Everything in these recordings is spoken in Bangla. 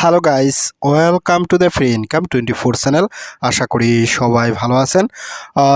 Hello guys welcome to the free income twenty four channel আশা করি সবাই ভালো আছেন।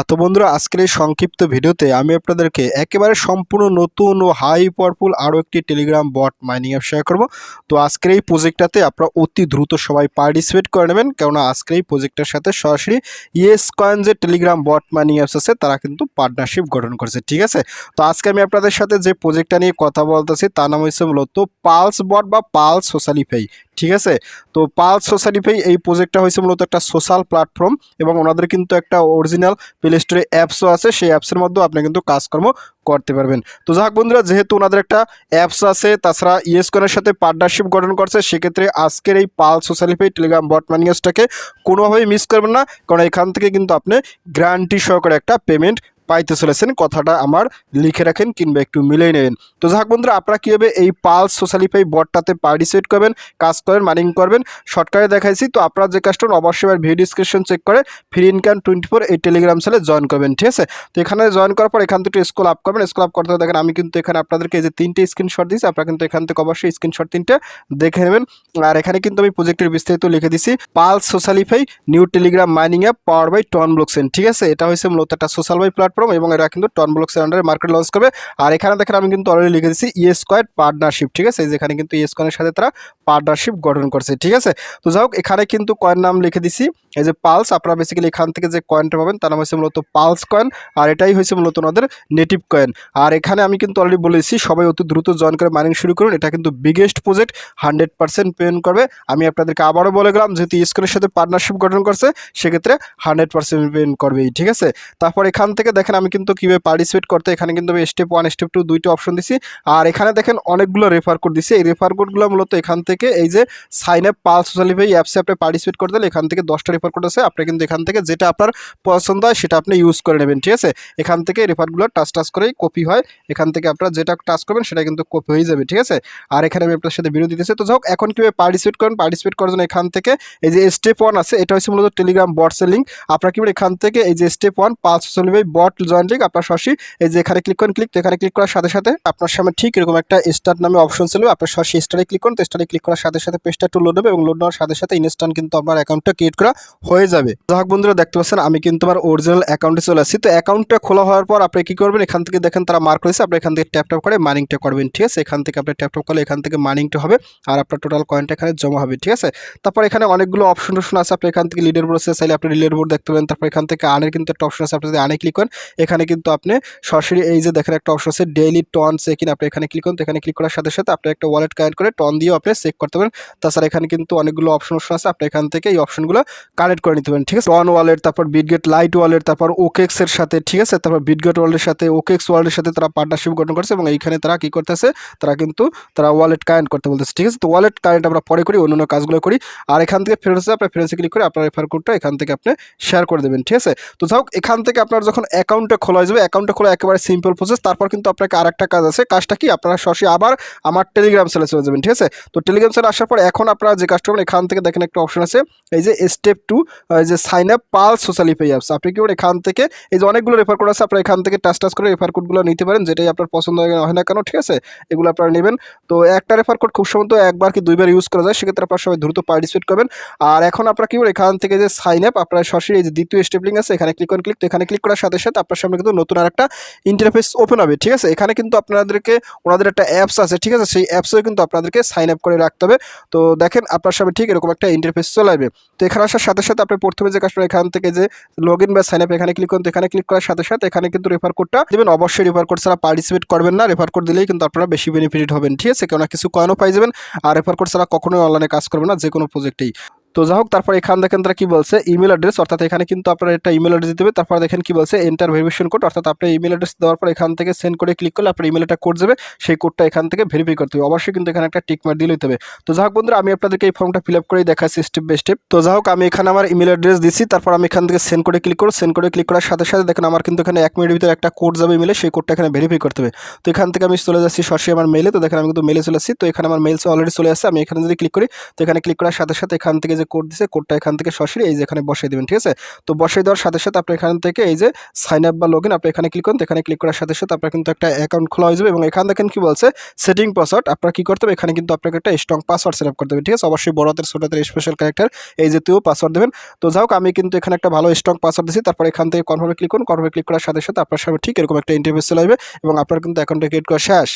তো বন্ধুরা, আজকের এই সংক্ষিপ্ত ভিডিওতে আমি আপনাদেরকে একেবারে সম্পূর্ণ নতুন ও হাই পাওয়ারফুল আরও একটি Telegram bot mining app share করব। তো আজকের এই প্রজেক্টটাতে আপনারা অতি দ্রুত সবাই পার্টিসিপেট করে নেবেন, কেননা আজকের এই প্রজেক্টের সাথে সরাসরি ইয়েস কয়েন যে টেলিগ্রাম বট মাইনিং অ্যাপস আছে, তারা কিন্তু পার্টনারশিপ গঠন করছে, ঠিক আছে? তো আজকে আমি আপনাদের সাথে যে প্রজেক্টটা নিয়ে কথা বলতেছি, তার নাম হচ্ছে মূলত পালস বট বা পালস সোশ্যালিফাই ঠিক আছে? তো পালস সোসাইটিফাই এই প্রজেক্টটা হয়েছে মূলত একটা সোশ্যাল প্ল্যাটফর্ম এবং ওনাদের কিন্তু একটা অরিজিনাল প্লে স্টোরে অ্যাপসও আছে। সেই অ্যাপসের মধ্যেও আপনি কিন্তু কাজকর্ম করতে পারবেন। তো যাক বন্ধুরা, যেহেতু ওনাদের একটা অ্যাপস আছে, তাছাড়া ইয়েসকনের সাথে পার্টনারশিপ গঠন করছে, সেক্ষেত্রে আজকের এই পাল সোশ্যালিফাই টেলিগ্রাম বট মানিয়াসটাকে কোনোভাবেই মিস করবেন না। কারণ এখান থেকে কিন্তু আপনি গ্যারান্টি সহকারে একটা পেমেন্ট পাইতে চলেছেন, কথাটা আমার লিখে রাখেন কিংবা একটু মিলিয়ে নেবেন তো যাক বন্ধুরা, আপনারা কীভাবে এই পালস সোশ্যালিফাই বটটাতে পার্টিসিপেট করবেন, কাজ করেন মাইনিং করবেন শর্টকাটে দেখাইছি। তো আপনারা যে কাজটা অবশ্যই আমার ভিডিও ডিসক্রিপশন চেক করে ফ্রি ইনকাম টোয়েন্টি ফোর এই টেলিগ্রাম চ্যানেলে জয়েন করবেন, ঠিক আছে? তো এখানে জয়েন করার পর এখান থেকে স্কুল আপ করবেন স্কুল আপ করতে দেখেন আমি কিন্তু এখানে আপনাদেরকে এই যে তিনটে স্ক্রিনশট দিয়েছি, আপনারা কিন্তু এখান থেকে অবশ্যই স্ক্রিনশট তিনটে দেখে নেবেন। আর এখানে কিন্তু আমি প্রজেক্টের বিস্তারিত লিখে দিছি Pals Socialify new Telegram mining app power by TON blockchain ঠিক আছে? এটা হচ্ছে মূলত একটা সোশ্যাল বাই প্ল্যাটফর্ম এবং এটা কিন্তু টন ব্লকসের আন্ডারে মার্কেট লঞ্চ করবে। আর এখানে দেখেন আমি কিন্তু অলরেডি লিখে দিচ্ছি ইএস কয়েড পার্টনারশিপ ঠিক আছে? যেখানে কিন্তু ইএস কয়েনের সাথে তারা পার্টনারশিপ গঠন করছে, ঠিক আছে? তো যাই হোক, এখানে কিন্তু কয়েন নাম লিখে দিছি এই যে পালস আপনারা বেসিক্যালি এখান থেকে যে কয়েনটা পাবেন, তার নাম হচ্ছে মূলত পালস কয়েন আর এটাই হয়েছে মূলত ওনাদের নেটিভ কয়েন আর এখানে আমি কিন্তু অলরেডি বলেছি সবাই অতি দ্রুত জয়েন করে মাইনিং শুরু করুন। এটা কিন্তু biggest project hundred percent payment করবে। আমি আপনাদেরকে আবারও বলে গেলাম, যেহেতু ইস্কনের সাথে পার্টনারশিপ গঠন করছে, সেক্ষেত্রে হান্ড্রেড পার্সেন্ট পেমেন্ট করবেই, ঠিক আছে? তারপর এখান থেকে দেখেন আমি কিন্তু কীভাবে পার্টিসিপেট করতে, এখানে কিন্তু আমি স্টেপ ওয়ান স্টেপ টু দুইটা অপশন দিছি। আর এখানে দেখেন অনেকগুলো রেফার কোড দিছি। এই রেফার কোডগুলো মূলত এখান থেকে এই যে সাইন আপ পাল সোশ্যালিফাই অ্যাপসে আপনি পার্টিসিপেট করতে দিলে এখান থেকে দশটা রেফার কোড আছে। আপনি কিন্তু এখান থেকে যেটা আপনার পছন্দ হয় সেটা আপনি ইউজ করে নেবেন, ঠিক আছে? এখান থেকে রেফারগুলো টাচ টাচ করেই কপি হয়। এখান থেকে আপনারা যেটা টাচ করবেন সেটা কিন্তু কপি হয়ে যাবে, ঠিক আছে? আর এখানে আমি আপনার সাথে বিরোধ দিতেছি। তো যাই হোক এখন কীভাবে পার্টিসিপেট করেন পার্টিসিপেট করার জন্য এখান থেকে এই যে স্টেপ ওয়ান আছে, এটা হচ্ছে মূলত টেলিগ্রাম বটসের লিঙ্ক আপনারা কীভাবে এখান থেকে এই যে step one Pal Socialify bot join link আপনার সরাসরি এই যে এখানে ক্লিক করেন ক্লিক তো এখানে ক্লিক করার সাথে সাথে আপনার সামনে ঠিক এরকম একটা স্টার নামে অপশন ছিল, আপনার সরাসরি স্টারে ক্লিক করুন, তো স্টারে ক্লিক করার সাথে সাথে পেজটা একটু লোড হবে এবং লোড নেওয়ার সাথে সাথে ইনস্ট্যান্ট কিন্তু আপনার অ্যাকাউন্টটা ক্রিয়েট করা হয়ে যাবে। যাক বন্ধুরা, দেখতে পাচ্ছেন আমি কিন্তু আমার অরিজিনাল অ্যাকাউন্টে চলে আসছি। তো অ্যাকাউন্টটা খোলা হওয়ার পর আপনি কি করবেন, এখান থেকে দেখেন তারা মার্ক রয়েছে আপনি এখান থেকে ট্যাপ ট্যাপ করে মাইনিংটা করবেন, ঠিক আছে? এখান থেকে আপনি ট্যাপ ট্যাপ করলে এখান থেকে মাইনিংটা হবে আর আপনার টোটাল কয়েনটা এখানে জমা হবে, ঠিক আছে? তারপর এখানে অনেকগুলো অপশন টপশন আছে, আপনি এখান থেকে লিডার বোর্ড চাইলে আপনি লিডার বোর্ড দেখতে পাবেন তারপর এখান থেকে আনের কিন্তু একটা অপশন আছে, আপনি যদি আনে ক্লিক করেন এখানে কিন্তু আপনি সরাসরি এই যে দেখেন একটা অপশন আছে ডেইলি টন চেক ইন আপনি এখানে ক্লিক করুন এখানে ক্লিক করার সাথে সাথে আপনি একটা ওয়ালেট কানেক্ট করে টন দিয়েও আপনি চেক করতে পারেন। তাছাড়া এখানে কিন্তু অনেকগুলো অপশন অপশন আছে, আপনি এখান থেকে এই অপশনগুলো কানেক্ট করে নিতে পারেন, ঠিক আছে? টন ওয়ালেট তারপর বিটগেট লাইট ওয়ালেট তারপর ওকেক্স এর সাথে, ঠিক আছে? তারপর বিটগেট ওয়ালেটের সাথে ওকেক্স ওয়ালেটের সাথে তারা পার্টনারশিপ গঠন করছে এবং এইখানে তারা কি করতেছে, তারা কিন্তু তারা ওয়ালেট কানেক্ট করতে বলতেছে, ঠিক আছে? তো ওয়ালেট কানেক্ট আমরা পরে করি অন্য কাজগুলো করি। আর এখান থেকে ফ্রেন্ডসে আপনার ফ্রেন্ডসে ক্লিক করে আপনার রেফার কোডটা এখান থেকে আপনি শেয়ার করে দেবেন, ঠিক আছে? তো যাই হোক, এখান থেকে আপনার যখন অ্যাকাউন্টটা খোলা যাবে। অ্যাকাউন্টটা খোলা একেবারে সিম্পল প্রসেস তারপর কিন্তু আপনাকে আরেকটা কাজ আছে। কাজটা কি? আপনারা সরাসরি আবার আমার টেলিগ্রাম সেলে চলে যাবেন, ঠিক আছে? তো টেলিগ্রাম সেলে আসার পর এখন আপনারা যে কাজটা করবেন, এখান থেকে দেখেন একটা অপশন আছে। এই যে স্টেপ টু এই যে sign up Pal Socialify apps আপনি কি করবেন এখান থেকে, এই যে অনেকগুলো রেফার কোড আছে, আপনারা এখান থেকে টাচ টাচ করে রেফার কোডগুলো নিতে পারেন, যেটাই আপনার পছন্দ হয় না হয় না কেন, ঠিক আছে? এগুলো আপনারা নেবেন। তো একটা রেফার কোড খুব সম্ভবত একবার কি দুইবার ইউজ করা যায়, সেক্ষেত্রে আপনারা সবাই দ্রুত পার্টিসিপেট করবেন। আর এখন আপনারা কি করবেন এখান থেকে যে সাইন আপ আপনারা সরাসরি এই যে দ্বিতীয় স্টেপ স্টেপলিং আছে, এখানে ক্লিক করেন ক্লিক তো এখানে ক্লিক করার সাথে সাথে আপনার সামনে কিন্তু নতুন আর একটা ইন্টারফেস ওপেন হবে, ঠিক আছে? এখানে কিন্তু আপনাদেরকে, ওনাদের একটা অ্যাপস আছে, ঠিক আছে? সেই অ্যাপসেও কিন্তু আপনাদেরকে সাইন আপ করে রাখতে হবে। তো দেখেন, আপনার সামনে ঠিক এরকম একটা ইন্টারফেস চলে আসবে। তো এখানে আসার সাথে সাথে আপনি প্রথমে যে কাজটা এখান থেকে যে লগ ইন বা সাইন আপ এখানে ক্লিক করুন এখানে ক্লিক করার সাথে সাথে এখানে কিন্তু রেফার কোডটা দেবেন। অবশ্যই রেফার কোড ছাড়া পার্টিসিপেট করবেন না। রেফার কোড দিলেই কিন্তু আপনারা বেশি বেনিফিট হবেন, ঠিক আছে? কেননা কিছু কয়েনও পাই যাবেন। আর রেফার কোড ছাড়া কখনোই অনলাইনে কাজ করবেন না যে কোনো প্রজেক্টেই তো যাই হোক তারপর এখান দেখেন তারা কি বলছে? ইমেল অ্যাড্রেস অর্থাৎ এখানে কিন্তু আপনার একটা ইমেল অ্যাড্রেস দেবে তারপর দেখেন কি বলছে? এন্টার ভেরিফিকেশন কোড অর্থাৎ আপনি ইমেল অ্যাড্রেস দেওয়ার পর এখান থেকে সেন্ড করে ক্লিক করলে আপনার ইমেল একটা কোড যাবে। সেই কোডটা এখান থেকে ভেরিফাই করতে হবে। অবশ্যই কিন্তু এখানে একটা টিক মার দিলে হবে। তো যাই হোক বন্ধুরা, আমি আপনাদেরকে এই ফর্মটা ফিল আপ করেই দেখাচ্ছি স্টেপ বাই স্টেপ তো যাই হোক আমি এখানে আমার ইমেল অ্যাড্রেস দিচ্ছি। তারপর আমি এখান থেকে সেন্ড করে ক্লিক করব। সেন্ড করে ক্লিক করার সাথে সাথে দেখেন আমার কিন্তু এখানে এক মিনিটের ভিতরে একটা কোড যাবে ইমেলে সেই কোডটা এখানে ভেরিফাই করতে হবে। তো এখান থেকে আমি চলে যাচ্ছি সরাসরি আমার মেলে তো দেখেন আমি কিন্তু মেলে চলে আসছি। তো এখানে আমার মেলস অলরেডি চলে আসছে। আমি এখানে যদি ক্লিক করি, তো এখানে ক্লিক করার সাথে সাথে এখান থেকে যে কোড দিছে কোডটা এখান থেকে সরাসরি এই যে এখানে বসিয়ে দেবেন, ঠিক আছে? তো বসিয়ে দেওয়ার সাথে সাথে আপনি এখান থেকে এই যে সাইন আপ বা লগ ইন আপনি এখানে ক্লিক করুন এখানে ক্লিক করার সাথে সাথে আপনার কিন্তু একটা অ্যাকাউন্ট খোলা হয়ে যাবে এবং এখান দেখেন কি বলছে সেটিং পাসওয়ার্ড আপনার কি করতে হবে? এখানে কিন্তু আপনাকে একটা স্ট্রং পাসওয়ার্ড আপ করতে হবে, ঠিক আছে? অবশ্যই বড় হাতের, ছোট হাতের স্পেশাল ক্যারেক্টার এই জাতীয় পাসওয়ার্ড দেবেন। তো যাই হোক, আমি কিন্তু এখানে একটা ভালো স্ট্রং পাসওয়ার্ড দিচ্ছি তারপর এখান থেকে কনফার্মে ক্লিক করুন কনফার্মে ক্লিক করার সাথে সাথে আপনার সামনে ঠিক এরকম একটা ইন্টারভিউ চলে আসবে এবং আপনার কিন্তু অ্যাকাউন্টটা ক্রিয়েট করা শেষ।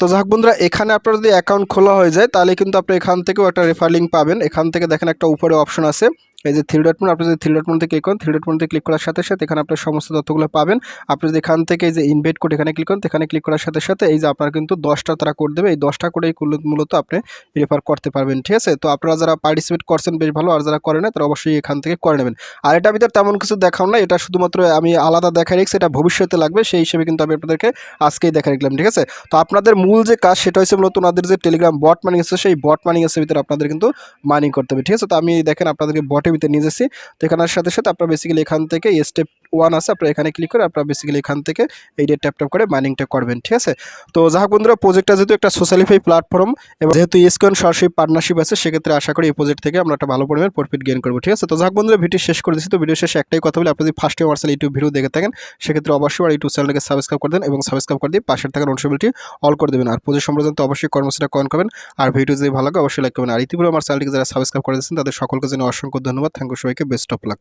তো যাক বন্ধুরা, এখানে আপনার যদি অ্যাকাউন্ট খোলা হয়ে যায়, তাহলে কিন্তু আপনি এখান থেকেও একটা রেফার লিঙ্ক পাবেন। এখান থেকে দেখেন একটা উপরে অপশন আছে। এই যে থ্রি ডট মোড আপনি যদি থ্রি ডট মোডে ক্লিক করেন থ্রি ডট মোডে ক্লিক করার সাথে সাথে এখানে আপনার সমস্ত তথ্যগুলো পাবেন। আপনি যদি এখান থেকে যে ইনভাইট কোড এখানে ক্লিক করেন এখানে ক্লিক করার সাথে সাথে এই যে আপনার কিন্তু দশটা তারা কোড দেবে। এই দশটা কোডেই মূলত আপনি রেফার করতে পারবেন, ঠিক আছে? তো আপনারা যারা পার্টিসিপেট করছেন, বেশ ভালো। আর যারা করে না তারা অবশ্যই এখান থেকে করে নেবেন। আর এটা ভিতরে তেমন কিছু দেখাও না এটা শুধুমাত্র আমি আলাদা দেখা রেখেছি। এটা ভবিষ্যতে লাগবে। সেই হিসেবে কিন্তু আমি আপনাদেরকে আজকেই দেখা রাখলাম ঠিক আছে? তো আপনাদের মূল যে কাজ, সেটা হচ্ছে মূলত ওনাদের যে টেলিগ্রাম বট মানিং আছে, সেই বট মানিং আছে ভিতরে আপনাদের কিন্তু মাইনিং করতে হবে, ঠিক আছে? তো আমি দেখেন আপনাদেরকে বটের ভিতরে নিয়ে যাচ্ছি তো এখানের সাথে সাথে আপনার বেসিক্যালি এখান থেকে স্টেপ ওয়ান আছে, আপনার এখানে ক্লিক করে আপনার বেসিক্যালি এখান থেকে এই ডেট ট্যাপ করে মাইনিংটা করবেন, ঠিক আছে? তো যাক বন্ধুরা প্রজেক্টটা যেহেতু একটা সোশ্যালিফাই প্ল্যাটফর্ম এবং যেহেতু ইসকন সরাসরি পার্টনারশিপ আছে, সেক্ষেত্রে আশা করি এই প্রজেক্ট থেকে আমরা একটা ভালো পরিমাণ প্রফিট গেইন করব, ঠিক আছে? তো যাক বন্ধুরা ভিডিও শেষ করে দিচ্ছি তো ভিডিও শেষে একটাই কথা বলি আপনি যদি first time Marshal YouTube video দেখে থাকেন, সেক্ষেত্রে অবশ্যই আমার ইউটিউব চ্যানেলকে সাবস্ক্রাইব করে দেন এবং সাবস্ক্রাইব করে দিয়ে পাশের থাকার নোটিফিকেশনটি অল করে দেবেন। আর প্রজেক্ট সম্পর্কে অবশ্যই কর্মসূচিটা কমেন্ট করবেন। আর ভিডিও যদি ভালো লাগে, অবশ্যই লাইক করবেন। আর ইতিপূর্বে আমার চ্যানেলটিকে যারা সাবস্ক্রাইব করে দিয়েছেন, তাদের সকলকে জন্য অসংখ্য ধন্যবাদ থ্যাংক ইউ সবাইকে বেস্ট অফ লাক।